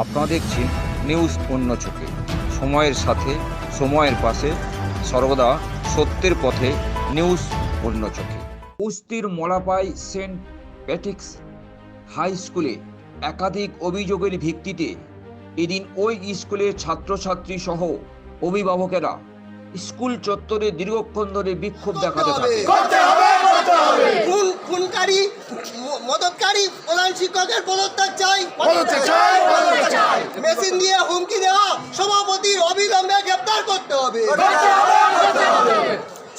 আপনারা দেখছেন নিউজ অন্য চোখে। সময়ের সাথে, সময়ের পাশে, সর্বদা সত্যের পথে নিউজ অন্য চোখে। কুস্তির মলাপাই সেন্ট প্যাট্রিক্স হাই স্কুলে। একাধিক অভিযোগের ভিত্তিতে এদিন ওই স্কুলের ছাত্রছাত্রী সহ অভিভাবকেরা স্কুল চত্বরে দীর্ঘক্ষণ ধরে বিক্ষোভ দেখাতে থাকে খুন খুনকারী মদতকারী প্রধান শিক্ষকের পদত্যাগ চাই। মেশিন দিয়ে হুমকি দেওয়া সভাপতির অবিলম্বে গ্রেপ্তার করতে হবে।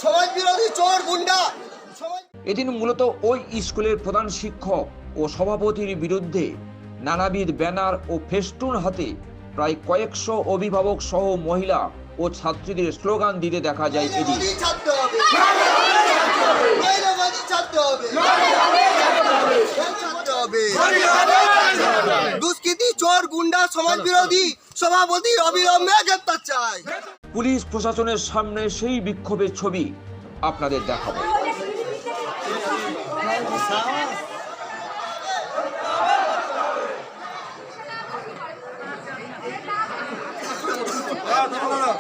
সমাজ বিরোধী চোর গুন্ডা। এদিন মূলত ওই স্কুলের প্রধান শিক্ষক ও সভাপতির বিরুদ্ধে নানাবিধ ব্যানার ও ফেস্টুন হাতে প্রায় কয়েকশো অভিভাবক সহ মহিলা ও ছাত্রীদের স্লোগান দিতে দেখা যায় এদিন। মোদী ছাড়তে হবে। ছাড়তে হবে। দুষ্কৃতি চোর গুন্ডা সমাজ বিরোধী সভাপতির অবিলম্বে গ্রেপ্তার চাই পুলিশ প্রশাসনের সামনে সেই বিক্ষোভের ছবি আপনাদের দেখাবো।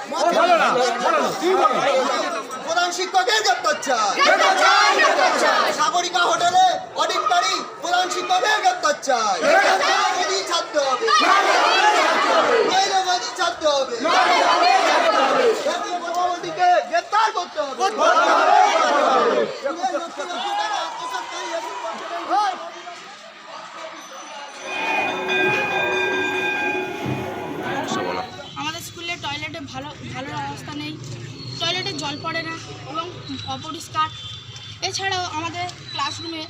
প্রধান শিক্ষকের গ্রেপ্তার চাই সাগরিকা হোটেলে অডিটকারী প্রধান শিক্ষকের গ্রেপ্তার চাই ছাড়তে হবে। ছাড়তে হবে। গ্রেপ্তার করতে হবে। জল পড়ে না এবং অপরিষ্কার। এছাড়াও আমাদের ক্লাসরুমে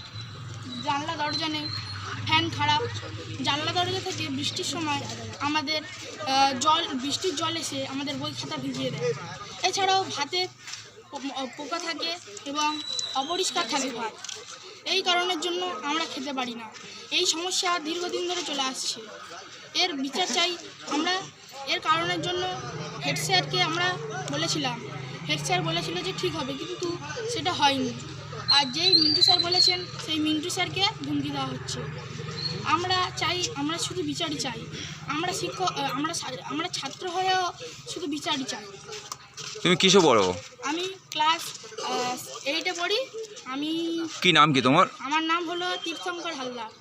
জানলা, দরজা নেই ফ্যান খারাপ। জানলা, দরজা থেকে বৃষ্টির সময় আমাদের জল, বৃষ্টির জল এসে আমাদের বই খাতা ভিজিয়ে দেয়। এছাড়াও ভাতে পোকা থাকে এবং অপরিষ্কার থাকে ভাত। এই কারণের জন্য আমরা খেতে পারি না। এই সমস্যা দীর্ঘদিন ধরে চলে আসছে। এর বিচার চাই আমরা। এর কারণের জন্য হেড স্যারকে আমরা বলেছিলাম হেড স্যার বলেছিল যে ঠিক হবে কিন্তু সেটা হয়নি। আর যেই মিন্টু স্যার বলেছেন সেই মিন্টু স্যারকে ধমকি দেওয়া হচ্ছে। আমরা চাই আমরা শুধু বিচারই চাই। আমরা শিক্ষক আমরা আমরা ছাত্র হয়েও শুধু বিচারই চাই। তুমি কিসে বড় আমি ক্লাস এইটে পড়ি। আমি কি নাম কি তোমার? আমার নাম হলো তীর্থঙ্কর হালদার।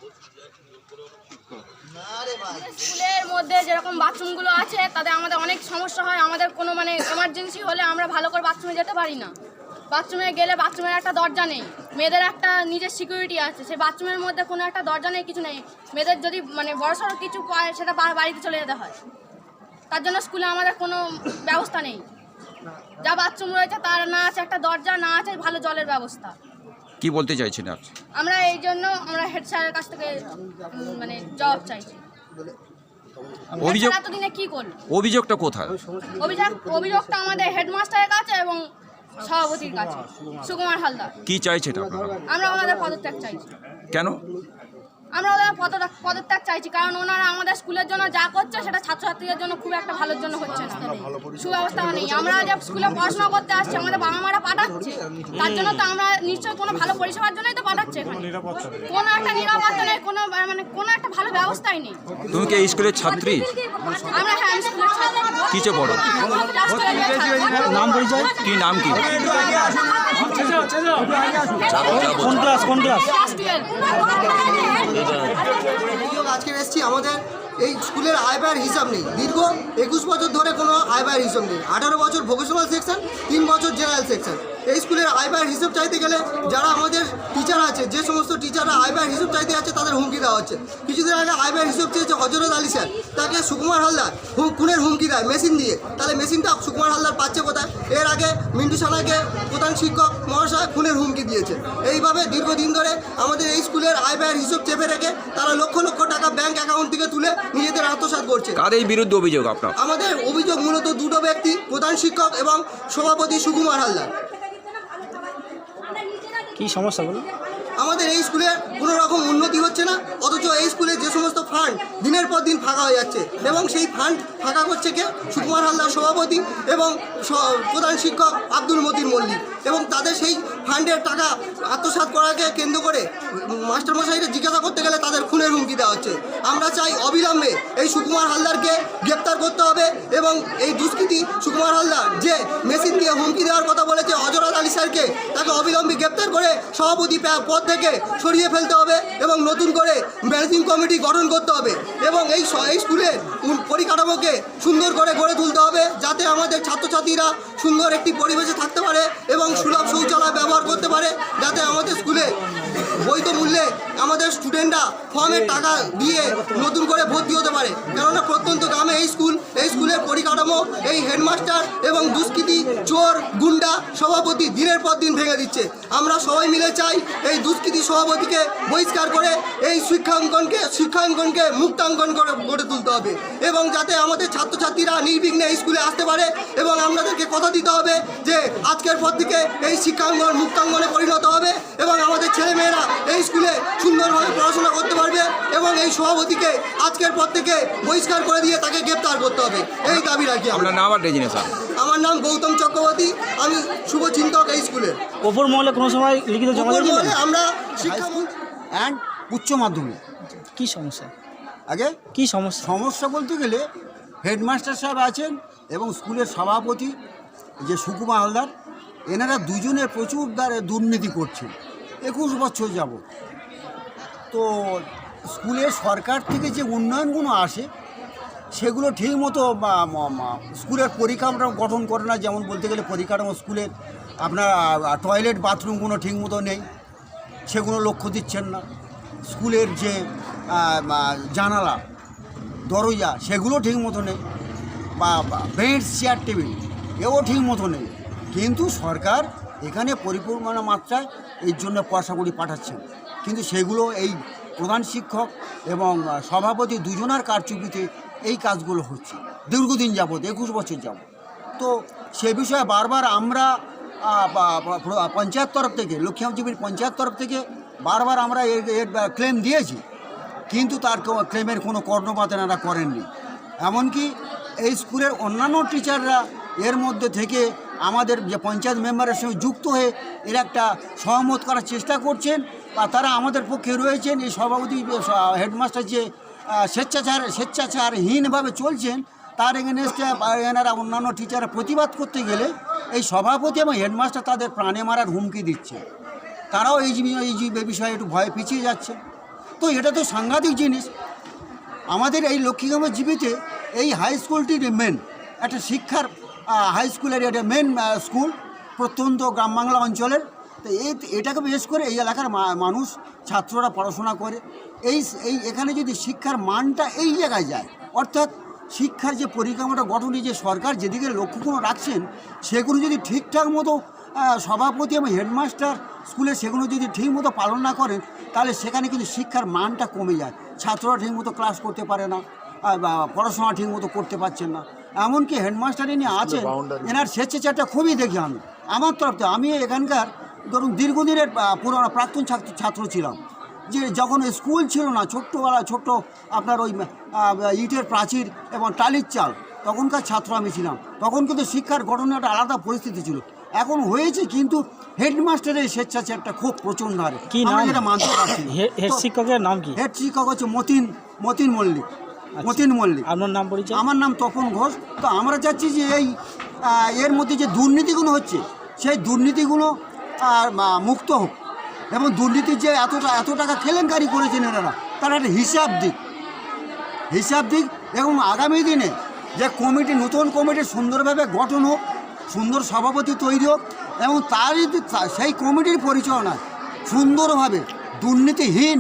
স্কুলের মধ্যে যেরকম বাথরুমগুলো আছে, তাতে আমাদের অনেক সমস্যা হয়। আমাদের কোনো মানে এমার্জেন্সি হলে আমরা ভালো করে বাথরুমে যেতে পারি না। বাথরুমে গেলে বাথরুমের একটা দরজা নেই। মেয়েদের একটা নিজের সিকিউরিটি আছে। সেই বাথরুমের মধ্যে কোনো একটা দরজা নেই, কিছু নেই। মেয়েদের যদি মানে বড়সড় কিছু পায় সেটা বাড়িতে চলে যেতে হয়। তার জন্য স্কুলে আমাদের কোনো ব্যবস্থা নেই। যা বাথরুম রয়েছে, তার না আছে একটা দরজা, না আছে ভালো জলের ব্যবস্থা। কি বলতে চাইছেন আর আমরা এই জন্য আমরা হেড স্যারের কাছ থেকে উম, মানে জব চাইছি অভিযোগ এতদিনে কি করল? অভিযোগটা কোথায়? অভিযোগ অভিযোগটা আমাদের হেডমাস্টারের কাছে এবং সভাপতির কাছে সুকুমার হালদার। কি চাইছেন আপনারা? আমরা আমাদের পদত্যাগ চাইছি কেন? আমরা ওদের পদত্যাগ পদত্যাগ চাইছি কারণ ওনারা আমাদের স্কুলের জন্য যা করছে সেটা ছাত্রছাত্রীদের জন্য খুব একটা ভালোর জন্য হচ্ছে না। সুব্যবস্থা নেই। আমরা যে স্কুলে পড়াশোনা করতে আসছি আমাদের বাবা মারা পাঠাচ্ছে। তার জন্য তো আমরা নিশ্চয়ই কোনো ভালো পরিষেবার জন্যই তো পাঠাচ্ছে কোনো একটা নিরাপত্তা নেই কোনো মানে কোনো একটা ভালো ব্যবস্থাই নেই। তুমি কি স্কুলের ছাত্রী? আমরা হ্যাঁ স্কুলের ছাত্র। কিসে পড়ো? নাম পরিচয়? কি নাম কি? কোন ক্লাস কোন ক্লাস? আজকে এসেছি। আমাদের এই স্কুলের আয় ব্যয়ের হিসাব নেই। দীর্ঘ একুশ বছর ধরে কোনো আয় ব্যয়ের হিসাব নেই। আঠারো বছর ভোকেশনাল সেকশন তিন বছর জেনারেল সেকশন এই স্কুলের আয় ব্যয়ের হিসাব চাইতে গেলে যারা আমাদের টিচার আছে যে সমস্ত টিচাররা আয় ব্যয়ের হিসাব চাইতে আছে তাদের হুমকি দেওয়া হচ্ছে। কিছুদিন আগে আয় ব্যয়ের হিসাব চেয়েছে হজরত আলী স্যার। তাকে সুকুমার হালদার হুম খুনের হুমকি দেয় মেশিন দিয়ে। তাহলে মেশিনটা সুকুমার হালদার পাচ্ছে কোথায়? এর আগে মিন্টু সানাকে প্রধান শিক্ষক মহাশয় খুনের হুমকি দিয়েছে। এইভাবে দীর্ঘদিন ধরে আমাদের এই স্কুলের আয় ব্যয়ের হিসেব চেপে রেখে তারা লক্ষ লক্ষ টাকা ব্যাংক অ্যাকাউন্ট থেকে তুলে নিজেদের আত্মসাত করছে। কাদের এই বিরুদ্ধে অভিযোগ আপনার? আমাদের অভিযোগ মূলত দুটো ব্যক্তি প্রধান শিক্ষক এবং সভাপতি সুকুমার হালদার। কি সমস্যা বলো আমাদের এই স্কুলে কোনো রকম উন্নতি হচ্ছে না, অথচ এই স্কুলে যে সমস্ত ফান্ড দিনের পর দিন ফাঁকা হয়ে যাচ্ছে এবং সেই ফান্ড ফাঁকা করছে কে? সুকুমার হালদার সভাপতি এবং প্রধান শিক্ষক আব্দুল মতিন মল্লিক এবং তাদের সেই ফান্ডের টাকা আত্মসাত করাকে কেন্দ্র করে মাস্টারমশাইকে জিজ্ঞাসা করতে গেলে তাদের খুনের হুমকি দেওয়া হচ্ছে। আমরা চাই এই সুকুমার হালদারকে গ্রেপ্তার করতে হবে এবং এই দুষ্কৃতি সুকুমার হালদার যে মেশিন দিয়ে হুমকি দেওয়ার কথা বলেছে হজরত আলী স্যারকে, তাকে অবিলম্বে গ্রেপ্তার করে সভাপতি পদ থেকে সরিয়ে ফেলতে হবে এবং নতুন করে ম্যানেজিং কমিটি গঠন করতে হবে এবং এই এই স্কুলের পরিকাঠামোকে সুন্দর করে গড়ে তুলতে হবে যাতে আমাদের ছাত্রছাত্রীরা সুন্দর একটি পরিবেশে থাকতে পারে এবং সুলভ শৌচালয় ব্যবহার করতে পারে, যাতে আমাদের স্কুলে বৈধ মূল্যে আমাদের স্টুডেন্টরা ফর্মের টাকা দিয়ে নতুন করে ভর্তি হতে পারে। কেননা প্রত্যন্ত গ্রামে এই স্কুল এই স্কুলের পরিকাঠামো, এই হেডমাস্টার এবং দুষ্কৃতী, চোর, গুন্ডা সভাপতি দিনের পর দিন ভেঙে দিচ্ছে। আমরা সবাই মিলে চাই এই দুষ্কৃতী সভাপতিকে বহিষ্কার করে এই শিক্ষাঙ্গনকে শিক্ষাঙ্গনকে মুক্তাঙ্গন করে, গড়ে তুলতে হবে এবং যাতে আমাদের ছাত্রছাত্রীরা নির্বিঘ্নে স্কুলে আসতে পারে এবং আমাদেরকে কথা দিতে হবে যে আজকের পর থেকে এই শিক্ষাঙ্গন, মুক্তাঙ্গনে পরিণত হবে এবং আমাদের ছেলেমেয়েরা এই স্কুলে সুন্দরভাবে পড়াশোনা করতে পারবে এবং এই সভাপতিকে আজকের পর থেকে বহিষ্কার করে দিয়ে তাকে গ্রেপ্তার করতে হবে। এই দাবি রাখি আমরা আপনার নাম আর আমার নাম গৌতম চক্রবর্তী। আমি শুভ চিন্তক এই স্কুলের ওপর মহলে কোনো সময় লিখিত জমা মহলে আমরা শিক্ষামন্ত্রী অ্যান্ড উচ্চ মাধ্যমিক। কি সমস্যা? আগে? কি সমস্যা? সমস্যা বলতে গেলে হেডমাস্টার সাহেব আছেন এবং স্কুলের সভাপতি যে সুকুমা হালদার এনারা দুজনে প্রচুর দ্বারে দুর্নীতি করছেন। একুশ বছর যাব তো স্কুলের সরকার থেকে যে উন্নয়নগুলো আসে, সেগুলো ঠিকমতো স্কুলের পরিকাঠামো গঠন করে না, যেমন বলতে গেলে পরিকাঠামো স্কুলের আপনার টয়লেট বাথরুমগুলো ঠিকমতো নেই, সেগুলো লক্ষ্য দিচ্ছেন না। স্কুলের যে জানালা, দরজা, সেগুলো ঠিক মতো নেই, বা বেঞ্চ চেয়ার টেবিল এও ঠিক মতো নেই। কিন্তু সরকার এখানে পরিপূর্ণ মাত্রায় এর জন্য পয়সা কড়ি পাঠাচ্ছেন কিন্তু সেগুলো এই প্রধান শিক্ষক এবং সভাপতি দুজনার কারচুপিতে এই কাজগুলো হচ্ছে। দীর্ঘদিন যাবৎ, একুশ বছর যাবৎ। তো সে বিষয়ে বারবার আমরা পঞ্চায়েত তরফ থেকে লক্ষ্মীজীবীর পঞ্চায়েত তরফ থেকে বারবার আমরা এর এর ক্লেম দিয়েছি। কিন্তু তার ক্লেমের কোনো কর্ণপাত এনারা করেননি। এমনকি এই স্কুলের অন্যান্য টিচাররা এর মধ্যে থেকে আমাদের যে পঞ্চায়েত মেম্বারের সঙ্গে যুক্ত হয়ে এর একটা সহমত করার চেষ্টা করছেন। তারা আমাদের পক্ষে রয়েছেন, এই সভাপতি হেডমাস্টার যে স্বেচ্ছাচার, স্বেচ্ছাচারহীনভাবে চলছেন, তার এগেনস্টে এনারা অন্যান্য টিচাররা প্রতিবাদ করতে গেলে এই সভাপতি এবং হেডমাস্টার তাদের প্রাণে মারার হুমকি দিচ্ছে। তারাও এই এই বিষয়ে একটু ভয় পিছিয়ে যাচ্ছে। তো এটা তো সাংঘাতিক জিনিস। আমাদের এই লক্ষ্মীগ্রামের জীবিতে এই হাই স্কুলটি মেন একটা শিক্ষার হাই স্কুলের এটা মেন স্কুল প্রত্যন্ত গ্রাম বাংলা অঞ্চলের। তো এই এটাকে বিশেষ করে এই এলাকার মানুষ ছাত্ররা পড়াশোনা করে। এই এই এখানে যদি শিক্ষার মানটা এই জায়গায় যায় অর্থাৎ শিক্ষার যে পরিকাঠামোটা গঠনে যে সরকার যেদিকে লক্ষ্যগুলো রাখছেন সেগুলো যদি ঠিকঠাক মতো সভাপতি এবং হেডমাস্টার স্কুলে সেগুলো যদি ঠিকমতো পালন না করেন তাহলে সেখানে কিন্তু শিক্ষার মানটা কমে যায়। ছাত্ররা ঠিকমতো ক্লাস করতে পারে না পড়াশোনা ঠিকমতো করতে পারছেন না। এমনকি হেডমাস্টার ইনি আছেন এনার স্বেচ্ছাচারটা খুবই দেখি আমি। আমার তরফ থেকে আমি এখানকার ধরুন দীর্ঘদিনের পুরনো প্রাক্তন ছাত্র ছাত্র ছিলাম। যে যখন স্কুল ছিল না ছোট্টবেলা ছোট্ট আপনার ওই ইটের প্রাচীর এবং টালির চাল তখনকার ছাত্র আমি ছিলাম। তখন কিন্তু শিক্ষার গঠনের একটা আলাদা পরিস্থিতি ছিল। এখন হয়েছে কিন্তু হেডমাস্টারের স্বেচ্ছাচারটা খুব প্রচণ্ড হারে। কি নাম? মানতে পারছি হেড শিক্ষকের নাম কি? হেড শিক্ষক হচ্ছে মতিন মতিন মল্লিক। মতিন মল্লিক। আপনার নাম পরিচয়? আমার নাম তপন ঘোষ। তো আমরা চাচ্ছি যে এই এর মধ্যে যে দুর্নীতিগুলো হচ্ছে সেই দুর্নীতিগুলো আর মুক্ত হোক। এবং দুর্নীতির যে এতটা এত টাকা কেলেঙ্কারি করেছেন এনারা তার একটা হিসাব দিক। হিসাব দিক এবং আগামী দিনে যে কমিটি নতুন কমিটি সুন্দরভাবে গঠন হোক সুন্দর সভাপতি তৈরি হোক এবং তার যদি সেই কমিটির পরিচালনায় সুন্দরভাবে দুর্নীতিহীন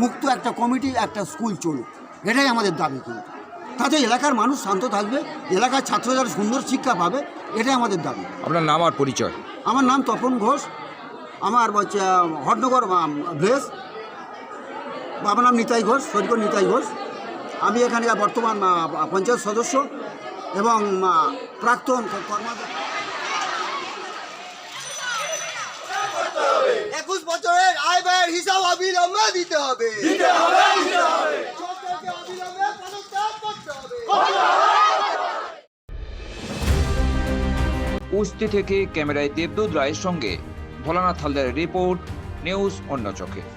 মুক্ত একটা কমিটি একটা স্কুল চলুক। এটাই আমাদের দাবি কিন্তু। তাতে এলাকার মানুষ শান্ত থাকবে এলাকার ছাত্ররা যারা সুন্দর শিক্ষা পাবে এটাই আমাদের দাবি। আপনার নাম আর পরিচয়? আমার নাম তপন ঘোষ। আমার হচ্ছে হটনগর ভ্লেস আমার নাম নিতাই ঘোষ শরীর নিতাই ঘোষ। আমি এখানে বর্তমান পঞ্চায়েত সদস্য এবং প্রাক্তন কর্মা একুশ বছরের আয় ব্যয়ের হিসাব অবিলম্বে দিতে হবে। কুস্তি থেকে ক্যামেরায় দেবদূত রায়ের সঙ্গে ভোলানাথ হালদারের রিপোর্ট নিউজ অন্য চোখে।